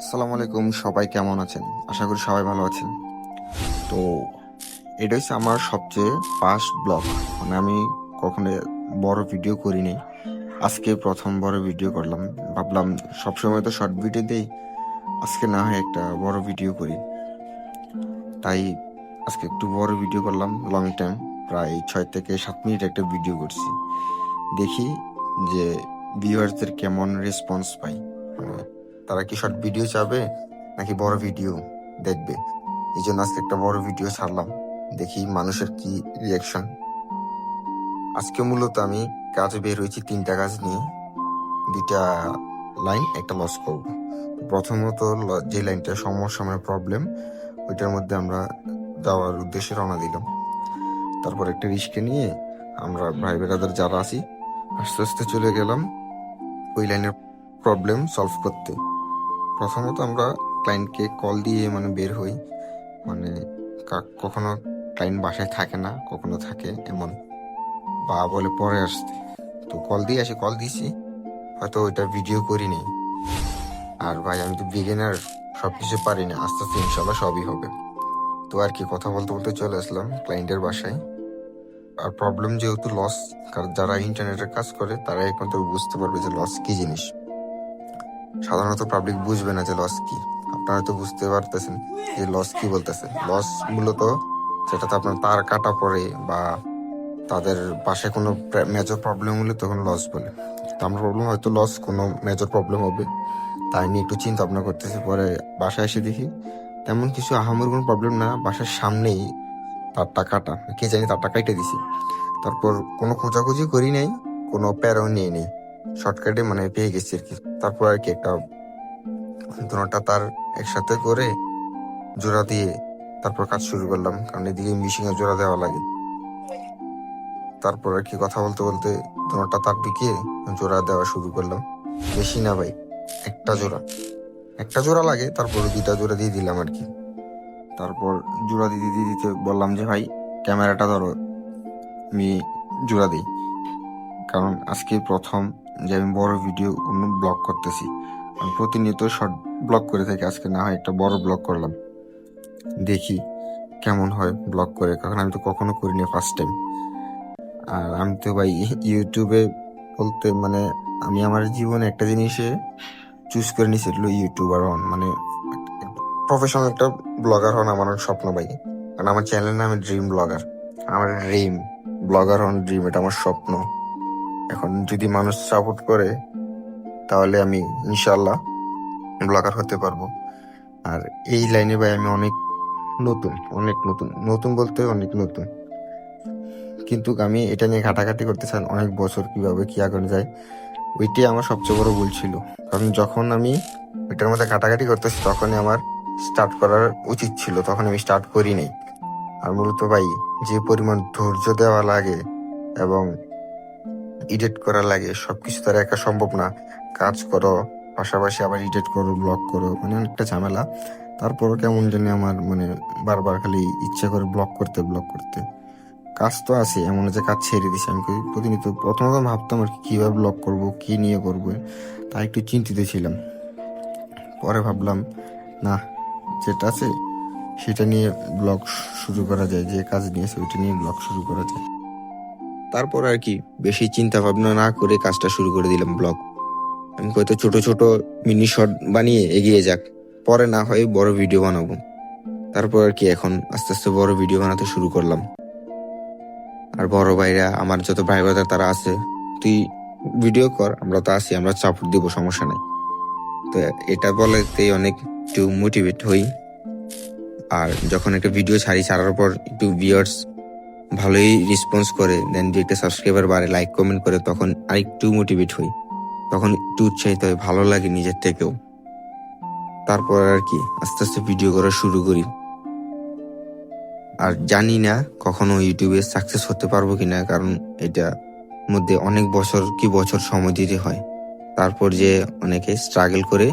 আসসালামু আলাইকুম, সবাই কেমন আছেন? আশা করি সবাই ভালো আছেন। তো এটা হচ্ছে আমার সবচেয়ে ফার্স্ট ব্লগ মানে আমি কখনো বড় ভিডিও করিনি। আজকে প্রথম বড় ভিডিও করলাম। ভাবলাম সবসময় তো শর্ট ভিডিও দেই। আজকে না হয় একটা বড় ভিডিও করি। তাই আজকে একটু বড় ভিডিও করলাম লং টাইম প্রায় ছয় থেকে সাত মিনিট একটা ভিডিও করছি। দেখি যে ভিউয়ার্সদের কেমন রেসপন্স পাই। মানে তারা কি শর্ট ভিডিও চাবে? নাকি বড় ভিডিও দেখবে? এই জন্য আজকে একটা বড় ভিডিও ছাড়লাম। দেখি মানুষের কি রিয়াকশন আজকে মূলত আমি কাজে বের হয়েছি তিনটা কাজ নিয়ে। দুইটা লাইন, একটা লস করব। প্রথমত যে লাইনটা সমস্যা মানে প্রবলেম ওইটার মধ্যে আমরা যাওয়ার উদ্দেশ্যে রওনা দিলাম। তারপর একটা রিস্কে নিয়ে আমরা ভাই বেড়াদার যারা আছি, আস্তে আস্তে চলে গেলাম ওই লাইনের প্রবলেম সলভ করতে। প্রথমত আমরা ক্লায়েন্টকে কল দিয়ে মানে বের হই। মানে কখনো ক্লায়েন্ট বাসায় থাকে না, কখনো থাকে এমন। বা বলে, পরে আসতে তো কল দিয়ে আসি কল দিছি। হয়তো ওইটা ভিডিও করিনি আর ভাই, আমি তো বিগিনার সব কিছু পারি না। আস্তে আস্তে ইনশাল্লাহ সবই হবে। তো আর কি, কথা বলতে বলতে চলে আসলাম ক্লায়েন্টের বাসায়। আর প্রবলেম যেহেতু লস কারণ যারা ইন্টারনেটের কাজ করে তারা একমাত্র বুঝতে পারবে যে লস কি জিনিস। সাধারণত পাবলিক বুঝবে না যে লস কি। আপনারা তো বুঝতে পারতেছেন যে লস কি বলতেছে। লস মূলত যেটাতে আপনার তার কাটা পড়ে বা তাদের পাশে কোনো মেজর প্রবলেম হলে তখন লস বলে। তো আমার প্রবলেম হয়তো লস কোনো মেজর প্রবলেম হবে, তাই নিয়ে একটু চিন্তা ভাবনা করতেছি। পরে বাসায় এসে দেখি তেমন কিছু আহামর কোনো প্রবলেম না, বাসার সামনেই তার টাকাটা, কে জানি তার টাকা কেটে দিছি। তারপর কোনো খোঁজাখুঁজি করি নাই, কোনো প্যারাও নিয়ে নেই। শর্টকাটে মানে পেয়ে গেছি আর কি। তারপর আর কি একটা দুটা তার একসাথে করে জোড়া দিয়ে তারপর কাজ শুরু করলাম। কারণ এদিকে মিশিং এ জোড়া দেওয়া লাগে। তারপর আর কি কথা বলতে বলতে দুটা তার ঢুকিয়ে জোড়া দেওয়া শুরু করলাম। বেশি না ভাই, একটা জোড়া। একটা জোড়া লাগে, তারপর দুইটা জোড়া দিয়ে দিলাম আর কি। তারপর জোড়া দিতে দিতে দিতে বললাম যে, ভাই, ক্যামেরাটা ধরো, আমি জোড়া দিই। কারণ আজকে প্রথম যে আমি বড় ভিডিও কোনো ব্লগ করতেছি। আমি প্রতিনিয়ত শর্ট ব্লগ করে থাকি। আজকে না হয় একটা বড় ব্লগ করলাম। দেখি কেমন হয় ব্লগ করে। কারণ আমি তো কখনো করিনি ফার্স্ট টাইম আর আমি তো ভাই ইউটিউবে বলতে মানে আমি আমার জীবনে একটা জিনিসে চুজ করে নিয়েছি হলো ইউটিউবার হন মানে প্রফেশনাল একটা ব্লগার হন আমার স্বপ্ন ভাই। কারণ আমার চ্যানেলের নাম ড্রিম ব্লগার আমার ড্রিম ব্লগার হন ড্রিম এটা আমার স্বপ্ন। এখন যদি মানুষ সাপোর্ট করে, তাহলে আমি ইনশাল্লাহ ব্লগার হতে পারব। আর এই লাইনে ভাই আমি অনেক নতুন অনেক নতুন নতুন বলতে অনেক নতুন। কিন্তু আমি এটা নিয়ে ঘাটাঘাটি করতে চান অনেক বছর কীভাবে কি আগানো যায়, ওইটাই আমার সবচেয়ে বড় ভুল ছিল। কারণ যখন আমি ওইটার মধ্যে ঘাটাঘাটি করতেছি, তখনই আমার স্টার্ট করার উচিত ছিল, তখন আমি স্টার্ট করি নাই। আর মূলত ভাই, যে পরিমাণ ধৈর্য দেওয়া লাগে এবং এডিট করা লাগে, সবকিছু তার একা সম্ভব না। কাজ করো, পাশাপাশি আবার এডিট করো ব্লগ করো মানে অনেকটা ঝামেলা। তারপরও কেমন জানি আমার মানে বারবার খালি ইচ্ছা করে ব্লগ করতে ব্লগ করতে। কাজ তো আছে, এমন যে কাজ ছেড়ে দিছি আমি প্রতিনিয়ত, প্রথমত ভাবতাম আর কি, কীভাবে ব্লগ করব, কি নিয়ে করব তা একটু চিন্তিত ছিলাম। পরে ভাবলাম, না, যেটা আছে, সেটা নিয়ে ব্লগ শুরু করা যায়, যে কাজ নিয়েছে, ওইটা নিয়ে ব্লগ শুরু করা যায়। তারপর আর কি বেশি চিন্তা ভাবনা না করে কাজটা শুরু করে দিলাম ব্লগ। আমি হয়তো ছোট ছোট মিনি শট বানিয়ে এগিয়ে যাক, পরে না হয় বড় ভিডিও বানাবো। তারপর আর কি এখন আস্তে আস্তে বড় ভিডিও বানাতে শুরু করলাম। আর বড় ভাইরা, আমার যত ভাই ব্রাদার তারা আছে, তুই ভিডিও কর, আমরা তো আছি, আমরা সাপোর্ট দিব, সমস্যা নাই। তো এটা বলেতেই অনেক একটু মোটিভেট হই। আর যখন একটা ভিডিও ছাড়ি, ছাড়ার পর একটু ভিউয়ার্স ভালোই রেসপন্স করে দেন দু একটা সাবস্ক্রাইবার বাড়ে লাইক কমেন্ট করে, তখন আরেকটু মোটিভেট হই। তখন একটু উৎসাহিত হয় ভালো লাগে নিজের থেকেও। তারপর আর কি, আস্তে আস্তে ভিডিও করা শুরু করি। আর জানি না কখনো ইউটিউবে সাকসেস হতে পারব কিনা, কারণ এটা মধ্যে অনেক বছর কি বছর সময় দিতে হয়। তারপর যে অনেকে স্ট্রাগল করে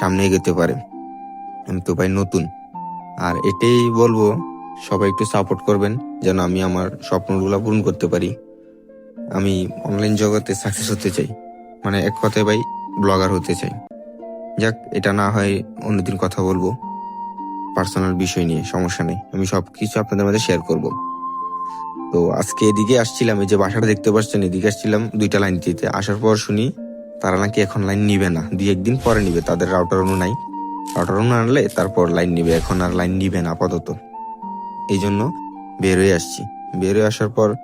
সামনে এগোতে পারে। আমি তো ভাই নতুন। আর এটাই বলব সবাই একটু সাপোর্ট করবেন, যেন আমি আমার স্বপ্নগুলো পূরণ করতে পারি। আমি অনলাইন জগতে সাকসেস হতে চাই। মানে এক কথায় ভাই ব্লগার হতে চাই। যাক, এটা না হয় অন্যদিন কথা বলব। পার্সোনাল বিষয় নিয়ে, সমস্যা নেই। আমি সব কিছু আপনাদের মধ্যে শেয়ার করব। তো আজকে এদিকে আসছিলাম, এই যে বাসাটা দেখতে পাচ্ছেন, এদিকে আসছিলাম দুইটা লাইন দিতে। আসার পর শুনি, তারা নাকি এখন লাইন নিবে না। দুই একদিন পরে নিবে, তাদের রাউটার অনু নাই। রাউটার অনু আনলে তারপর লাইন নিবে, এখন আর লাইন নিবে না আপাতত। এই জন্য বের হয়ে আসছি। বের হয়ে আসার পর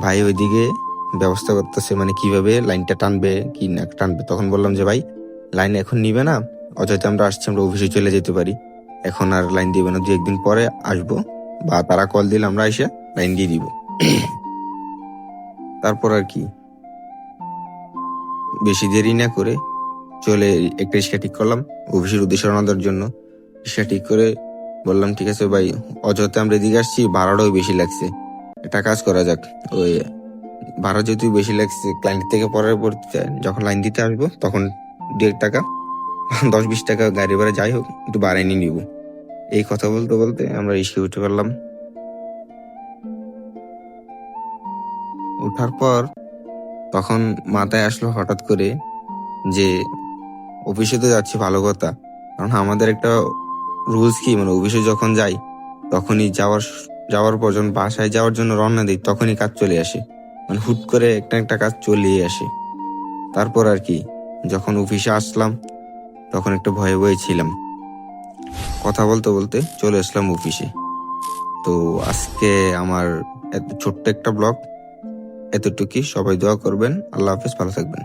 ভাই ওইদিকে ব্যবস্থা করতেছে মানে কীভাবে লাইনটা টানবে, কি না টানবে। তখন বললাম যে, ভাই, লাইন এখন নিবে না অযথা আমরা আসছি, আমরা অফিসে চলে যেতে পারি। এখন আর লাইন দিবে না দু একদিন পরে আসব। বা তারা কল দিলে আমরা এসে লাইন দিয়ে দিব। তারপর আর কি। বেশি দেরি না করে চলে একটা রিক্সা ঠিক করলাম অফিসের উদ্দেশ্যে রওনা জন্য। রিক্সা ঠিক করে বললাম, ঠিক আছে ভাই অযথা আমরা এদিকে আসছি, ভাড়াটাও বেশি লাগছে। একটা কাজ করা যাক, ওই ভাড়া যেহেতু বেশি লাগছে ক্লায়েন্ট থেকে পরবর্তীতে যখন লাইন দিতে আসব, তখন দু টাকা, দশ বিশ টাকা গাড়ি ভাড়া যাই হোক, একটু বাড়াই নিয়ে নিব। এই কথা বলতে বলতে আমরা রিক্সা উঠে পারলাম ওঠার পর তখন মাথায় আসলো হঠাৎ করে যে, অফিসে তো যাচ্ছি, ভালো কথা। কারণ আমাদের একটা রুলস কি মানে অফিসে যখন যাই, তখনই যাওয়ার যাওয়ার পর যখন বাসায় যাওয়ার জন্য রওনা দিই, তখনই কাজ চলে আসে। মানে হুট করে একটা একটা কাজ চলেই আসে। তারপর আর কি, যখন অফিসে আসলাম, তখন একটু ভয়ে ভয়ে ছিলাম। কথা বলতে বলতে চলে আসলাম অফিসে। তো আজকে আমার এত ছোট্ট একটা ব্লগ। এতটুকুই। সবাই দোয়া করবেন। আল্লাহ হাফেজ। ভালো থাকবেন।